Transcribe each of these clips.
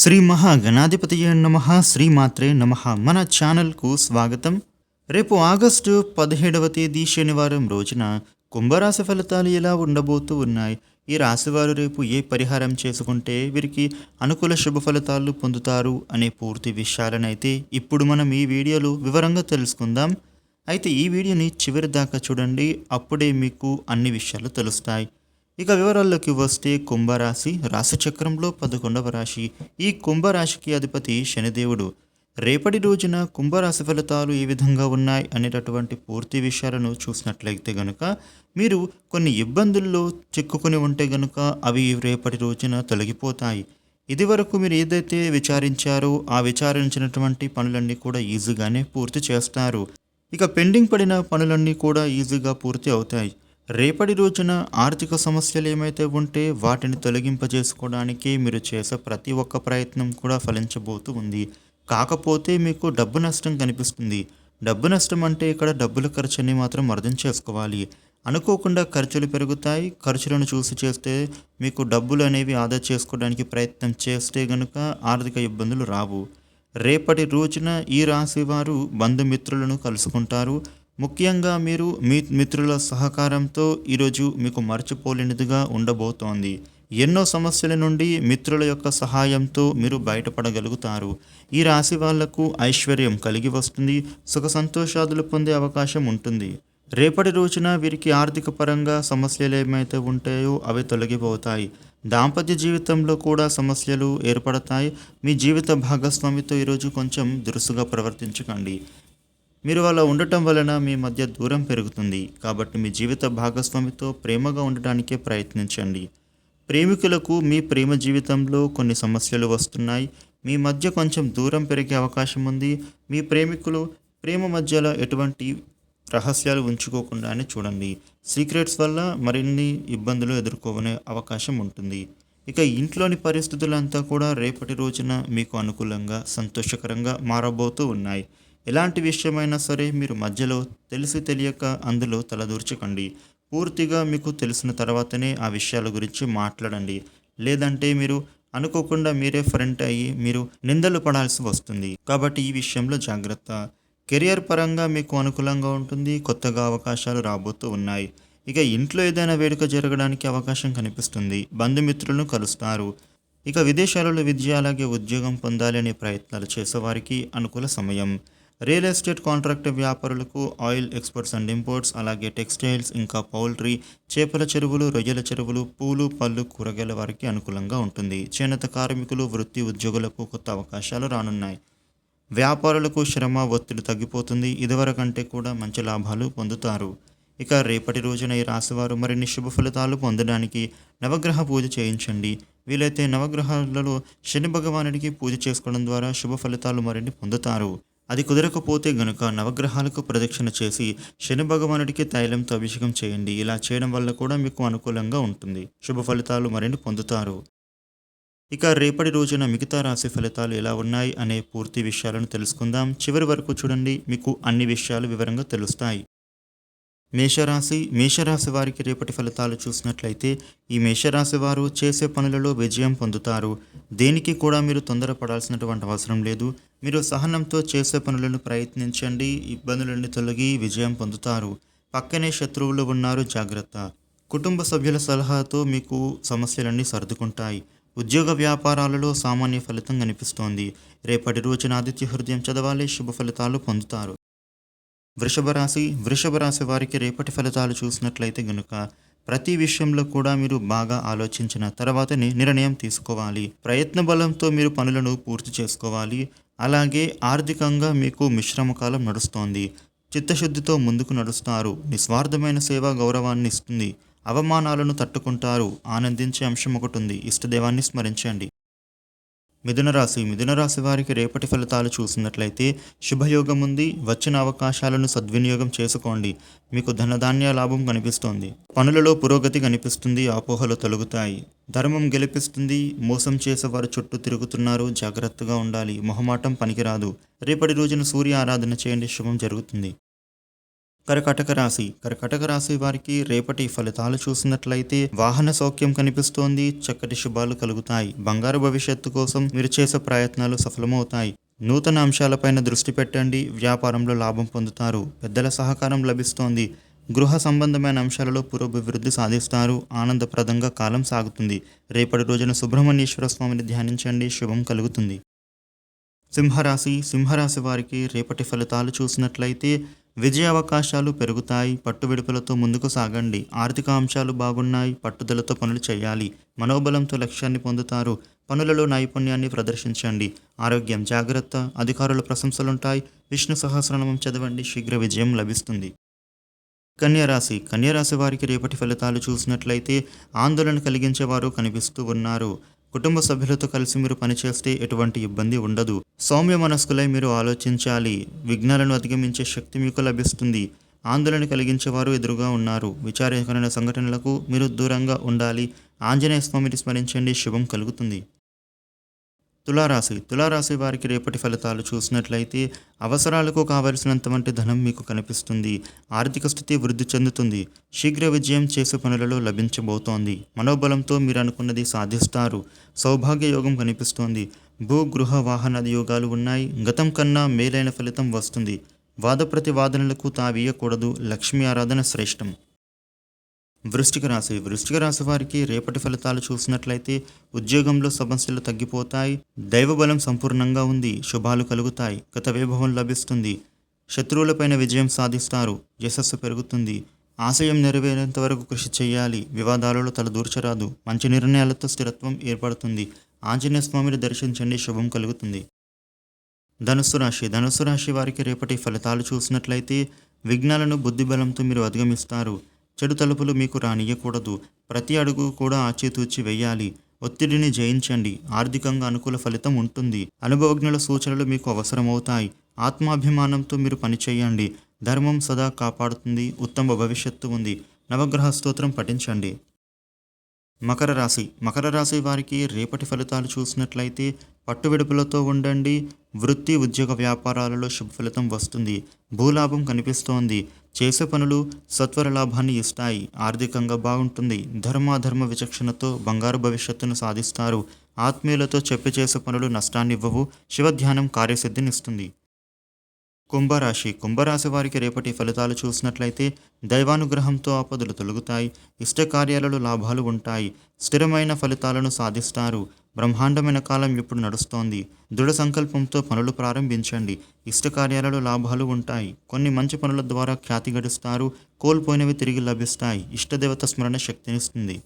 శ్రీ మహాగణాధిపతి నమ శ్రీమాత్రే నమ. మన ఛానల్కు స్వాగతం. రేపు ఆగస్టు పదిహేడవ తేదీ శనివారం రోజున కుంభరాశి ఫలితాలు ఎలా ఉండబోతూ ఉన్నాయి? ఈ రాశివారు రేపు ఏ పరిహారం చేసుకుంటే వీరికి అనుకూల శుభ ఫలితాలు పొందుతారు అనే పూర్తి విషయాలనైతే ఇప్పుడు మనం ఈ వీడియోలో వివరంగా తెలుసుకుందాం. అయితే ఈ వీడియోని చివరి దాకా చూడండి. అప్పుడే మీకు అన్ని విషయాలు తెలుస్తాయి. ఇక వివరాల్లోకి వస్తే కుంభరాశి రాశిచక్రంలో పదకొండవ రాశి. ఈ కుంభరాశికి అధిపతి శనిదేవుడు. రేపటి రోజున కుంభరాశి ఫలితాలు ఏ విధంగా ఉన్నాయి అనేటటువంటి పూర్తి విషయాలను చూసినట్లయితే గనుక మీరు కొన్ని ఇబ్బందుల్లో చిక్కుకొని ఉంటే గనుక అవి రేపటి రోజున తొలగిపోతాయి. ఇదివరకు మీరు ఏదైతే విచారించారో ఆ విచారించినటువంటి పనులన్నీ కూడా ఈజీగానే పూర్తి చేస్తారు. ఇక పెండింగ్ పడిన పనులన్నీ కూడా ఈజీగా పూర్తి అవుతాయి. రేపటి రోజున ఆర్థిక సమస్యలు ఏమైతే ఉంటే వాటిని తొలగింపజేసుకోవడానికి మీరు చేసే ప్రతి ఒక్క ప్రయత్నం కూడా ఫలించబోతూ ఉంది. కాకపోతే మీకు డబ్బు నష్టం కనిపిస్తుంది. డబ్బు నష్టం అంటే ఇక్కడ డబ్బుల ఖర్చుని మాత్రం అర్థం చేసుకోవాలి. అనుకోకుండా ఖర్చులు పెరుగుతాయి. ఖర్చులను చూసి చేస్తే మీకు డబ్బులు అనేవి ఆదా చేసుకోవడానికి ప్రయత్నం చేస్తే గనుక ఆర్థిక ఇబ్బందులు రావు. రేపటి రోజున ఈ రాశి వారు బంధుమిత్రులను కలుసుకుంటారు. ముఖ్యంగా మీరు మీ మిత్రుల సహకారంతో ఈరోజు మీకు మర్చిపోలేనిదిగా ఉండబోతోంది. ఎన్నో సమస్యల నుండి మిత్రుల యొక్క సహాయంతో మీరు బయటపడగలుగుతారు. ఈ రాశి వాళ్ళకు ఐశ్వర్యం కలిగి వస్తుంది సుఖ సంతోషాదులు పొందే అవకాశం ఉంటుంది. రేపటి రోజున వీరికి ఆర్థిక పరంగా సమస్యలు ఏమైతే ఉంటాయో అవి తొలగిపోతాయి. దాంపత్య జీవితంలో కూడా సమస్యలు ఏర్పడతాయి. మీ జీవిత భాగస్వామితో ఈరోజు కొంచెం దురుసుగా ప్రవర్తించకండి. మీరు అలా ఉండటం వలన మీ మధ్య దూరం పెరుగుతుంది. కాబట్టి మీ జీవిత భాగస్వామితో ప్రేమగా ఉండటానికే ప్రయత్నించండి. ప్రేమికులకు మీ ప్రేమ జీవితంలో కొన్ని సమస్యలు వస్తున్నాయి. మీ మధ్య కొంచెం దూరం పెరిగే అవకాశం ఉంది. మీ ప్రేమికులు ప్రేమ మధ్యలో ఎటువంటి రహస్యాలు ఉంచుకోకుండానే చూడండి. సీక్రెట్స్ వల్ల మరిన్ని ఇబ్బందులు ఎదుర్కొనే అవకాశం ఉంటుంది. ఇక ఇంట్లోని పరిస్థితులంతా కూడా రేపటి రోజున మీకు అనుకూలంగా సంతోషకరంగా మారబోతూ ఉన్నాయి. ఎలాంటి విషయమైనా సరే మీరు మధ్యలో తెలిసి తెలియక అందులో తలదూర్చకండి. పూర్తిగా మీకు తెలిసిన తర్వాతనే ఆ విషయాల గురించి మాట్లాడండి. లేదంటే మీరు అనుకోకుండా మీరే ఫ్రంట్ అయ్యి మీరు నిందలు పడాల్సి వస్తుంది. కాబట్టి ఈ విషయంలో జాగ్రత్త. కెరియర్ పరంగా మీకు అనుకూలంగా ఉంటుంది. కొత్తగా అవకాశాలు రాబోతూ ఉన్నాయి. ఇక ఇంట్లో ఏదైనా వేడుక జరగడానికి అవకాశం కనిపిస్తుంది. బంధుమిత్రులను కలుస్తారు. ఇక విదేశాలలో విద్య అలాగే ఉద్యోగం పొందాలనే ప్రయత్నాలు చేసేవారికి అనుకూల సమయం. రియల్ ఎస్టేట్ కాంట్రాక్ట్ వ్యాపారులకు ఆయిల్ ఎక్స్పోర్ట్స్ అండ్ ఇంపోర్ట్స్ అలాగే టెక్స్టైల్స్ ఇంకా పౌల్ట్రీ చేపల చెరువులు రొయ్యల చెరువులు పూలు పళ్ళు కూరగాయల వారికి అనుకూలంగా ఉంటుంది. చేనేత కార్మికులు వృత్తి ఉద్యోగులకు కొత్త అవకాశాలు రానున్నాయి. వ్యాపారులకు శ్రమ ఒత్తిడి తగ్గిపోతుంది. ఇదివరకంటే కూడా మంచి లాభాలు పొందుతారు. ఇక రేపటి రోజున ఈ రాశివారు మరిన్ని శుభ ఫలితాలు పొందడానికి నవగ్రహ పూజ చేయించండి. వీలైతే నవగ్రహాలలో శని భగవానుడికి పూజ చేసుకోవడం ద్వారా శుభ ఫలితాలు మరిన్ని పొందుతారు. అది కుదరకపోతే గనుక నవగ్రహాలకు ప్రదక్షిణ చేసి శని భగవానుడికి తైలంతో అభిషేకం చేయండి. ఇలా చేయడం వల్ల కూడా మీకు అనుకూలంగా ఉంటుంది. శుభ ఫలితాలు మరిన్ని పొందుతారు. ఇక రేపటి రోజున మిగతా రాశి ఫలితాలు ఎలా ఉన్నాయి అనే పూర్తి విషయాలను తెలుసుకుందాం. చివరి వరకు చూడండి. మీకు అన్ని విషయాలు వివరంగా తెలుస్తాయి. మేషరాశి మేషరాశి వారికి రేపటి ఫలితాలు చూసినట్లయితే ఈ మేషరాశి వారు చేసే పనులలో విజయం పొందుతారు. దేనికి కూడా మీరు తొందరపడాల్సినటువంటి అవసరం లేదు. మీరు సహనంతో చేసే పనులను ప్రయత్నించండి. ఇబ్బందులన్నీ తొలగి విజయం పొందుతారు. పక్కనే శత్రువులు ఉన్నారు. జాగ్రత్త. కుటుంబ సభ్యుల సలహాతో మీకు సమస్యలన్నీ సర్దుకుంటాయి. ఉద్యోగ వ్యాపారాలలో సామాన్య ఫలితం కనిపిస్తోంది. రేపటి రోజున ఆదిత్య హృదయం చదవాలి. శుభ ఫలితాలు పొందుతారు. వృషభ రాశి వృషభ రాశి వారికి రేపటి ఫలితాలు చూసినట్లయితే గనుక ప్రతి విషయంలో కూడా మీరు బాగా ఆలోచించిన తర్వాతనే నిర్ణయం తీసుకోవాలి. ప్రయత్న బలంతో మీరు పనులను పూర్తి చేసుకోవాలి. అలాగే ఆర్థికంగా మీకు మిశ్రమ కాలం నడుస్తోంది. చిత్తశుద్ధితో ముందుకు నడుస్తారు. నిస్వార్థమైన సేవ గౌరవాన్ని ఇస్తుంది. అవమానాలను తట్టుకుంటారు. ఆనందించే అంశం ఒకటి ఉంది. ఇష్టదేవాన్ని స్మరించండి. మిథునరాశి మిథునరాశి వారికి రేపటి ఫలితాలు చూసినట్లయితే శుభయోగం ఉంది. వచ్చిన అవకాశాలను సద్వినియోగం చేసుకోండి. మీకు ధనధాన్య లాభం కనిపిస్తోంది. పనులలో పురోగతి కనిపిస్తుంది. అపోహలు తొలగుతాయి. ధర్మం గెలిపిస్తుంది. మోసం చేసేవారు చుట్టూ తిరుగుతున్నారు. జాగ్రత్తగా ఉండాలి. మొహమాటం పనికిరాదు. రేపటి రోజున సూర్య ఆరాధన చేయండి. శుభం జరుగుతుంది. కర్కటక రాశి. కర్కటక రాశి వారికి రేపటి ఫలితాలు చూసినట్లయితే వాహన సౌఖ్యం కనిపిస్తోంది. చక్కటి శుభాలు కలుగుతాయి. బంగారు భవిష్యత్తు కోసం మీరు చేసే ప్రయత్నాలు సఫలమవుతాయి. నూతన అంశాలపైన దృష్టి పెట్టండి. వ్యాపారంలో లాభం పొందుతారు. పెద్దల సహకారం లభిస్తోంది. గృహ సంబంధమైన అంశాలలో పురోభివృద్ధి సాధిస్తారు. ఆనందప్రదంగా కాలం సాగుతుంది. రేపటి రోజున సుబ్రహ్మణ్యేశ్వర స్వామిని ధ్యానించండి. శుభం కలుగుతుంది. సింహరాశి. సింహరాశి వారికి రేపటి ఫలితాలు చూసినట్లయితే విజయ అవకాశాలు పెరుగుతాయి పట్టు విడుపులతో ముందుకు సాగండి. ఆర్థిక అంశాలు బాగున్నాయి పట్టుదలతో పనులు చేయాలి. మనోబలంతో లక్ష్యాన్ని పొందుతారు. పనులలో నైపుణ్యాన్ని ప్రదర్శించండి. ఆరోగ్యం జాగ్రత్త అధికారుల ప్రశంసలుంటాయి. విష్ణు సహస్రనామం చదవండి శీఘ్ర విజయం లభిస్తుంది. కన్యరాశి. కన్యరాశి వారికి రేపటి ఫలితాలు చూసినట్లయితే ఆందోళన కలిగించేవారు కనిపిస్తూ ఉన్నారు. కుటుంబ సభ్యులతో కలిసి మీరు పనిచేస్తే ఎటువంటి ఇబ్బంది ఉండదు. సౌమ్య మనస్కులై మీరు ఆలోచించాలి. విఘ్నాలను అధిగమించే శక్తి మీకు లభిస్తుంది. ఆందోళన కలిగించేవారు ఎదురుగా ఉన్నారు. విచారకరమైన సంఘటనలకు మీరు దూరంగా ఉండాలి. ఆంజనేయ స్వామిని స్మరించండి. శుభం కలుగుతుంది. తులారాశి. తులారాశి వారికి రేపటి ఫలితాలు చూసినట్లయితే అవసరాలకు కావలసినంత వంటి ధనం మీకు కనిపిస్తుంది. ఆర్థిక స్థితి వృద్ధి చెందుతుంది. శీఘ్ర విజయం చేసే పనులలో లభించబోతోంది. మనోబలంతో మీరు అనుకున్నది సాధిస్తారు. సౌభాగ్య యోగం కనిపిస్తోంది. భూ గృహ వాహన యోగాలు ఉన్నాయి. గతం కన్నా మేలైన ఫలితం వస్తుంది. వాద ప్రతివాదనలకు తావీయకూడదు లక్ష్మీ ఆరాధన శ్రేష్టం. వృష్టిక రాశి. వృష్టిక రాశి వారికి రేపటి ఫలితాలు చూసినట్లయితే ఉద్యోగంలో సమస్యలు తగ్గిపోతాయి. దైవబలం సంపూర్ణంగా ఉంది. శుభాలు కలుగుతాయి. గత వైభవం లభిస్తుంది. శత్రువులపైన విజయం సాధిస్తారు. యశస్సు పెరుగుతుంది. ఆశయం నెరవేరేంత వరకు కృషి చేయాలి. వివాదాలలో తలదూర్చరాదు మంచి నిర్ణయాలతో స్థిరత్వం ఏర్పడుతుంది. ఆంజనేయ స్వామిని దర్శించండి. శుభం కలుగుతుంది. ధనుస్సు రాశి. ధనుస్సు రాశి వారికి రేపటి ఫలితాలు చూసినట్లయితే విఘ్నాలను బుద్ధిబలంతో మీరు అధిగమిస్తారు. చెడు తలుపులు మీకు రానియకూడదు ప్రతి అడుగు కూడా ఆచితూచి వెయ్యాలి ఒత్తిడిని జయించండి. ఆర్థికంగా అనుకూల ఫలితం ఉంటుంది. అనుభవజ్ఞుల సూచనలు మీకు అవసరమవుతాయి. ఆత్మాభిమానంతో మీరు పనిచేయండి. ధర్మం సదా కాపాడుతుంది. ఉత్తమ భవిష్యత్తు ఉంది. నవగ్రహ స్తోత్రం పఠించండి. మకర రాశి. మకర రాశి వారికి రేపటి ఫలితాలు చూసినట్లయితే పట్టు విడుపులతో ఉండండి. వృత్తి ఉద్యోగ వ్యాపారాలలో శుభ ఫలితం వస్తుంది. భూలాభం కనిపిస్తోంది. చేసే పనులు సత్వర లాభాన్ని ఇస్తాయి. ఆర్థికంగా బాగుంటుంది. ధర్మాధర్మ విచక్షణతో బంగారు భవిష్యత్తును సాధిస్తారు. ఆత్మీయులతో చెప్పి చేసే పనులు నష్టాన్నివ్వవు శివధ్యానం కార్యసిద్ధినిస్తుంది కుంభరాశి. కుంభరాశి వారికి రేపటి ఫలితాలు చూసినట్లయితే దైవానుగ్రహంతో ఆపదలు తొలగుతాయి. ఇష్ట కార్యాలలో లాభాలు ఉంటాయి. స్థిరమైన ఫలితాలను సాధిస్తారు. బ్రహ్మాండమైన కాలం ఇప్పుడు నడుస్తోంది. దృఢ సంకల్పంతో పనులు ప్రారంభించండి. ఇష్ట కార్యాలలో లాభాలు ఉంటాయి. కొన్ని మంచి పనుల ద్వారా ఖ్యాతి గడిస్తారు. కోల్పోయినవి తిరిగి లభిస్తాయి. ఇష్టదేవత స్మరణ శక్తినిస్తుంది.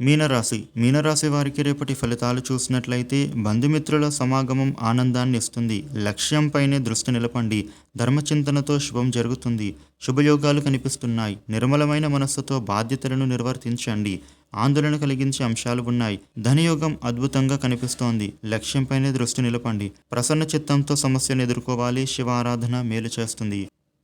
మీనరాశి. మీనరాశి వారికి రేపటి ఫలితాలు చూసినట్లయితే బంధుమిత్రుల సమాగమం ఆనందాన్ని ఇస్తుంది. లక్ష్యంపైనే దృష్టి నిలపండి. ధర్మచింతనతో శుభం జరుగుతుంది. శుభయోగాలు కనిపిస్తున్నాయి. నిర్మలమైన మనస్సుతో బాధ్యతలను నిర్వర్తించండి. ఆందోళన కలిగించే అంశాలు ఉన్నాయి. ధనయోగం అద్భుతంగా కనిపిస్తోంది. లక్ష్యంపైనే దృష్టి నిలపండి. ప్రసన్న చిత్తంతో సమస్యను ఎదుర్కోవాలి. శివ ఆరాధన మేలు చేస్తుంది.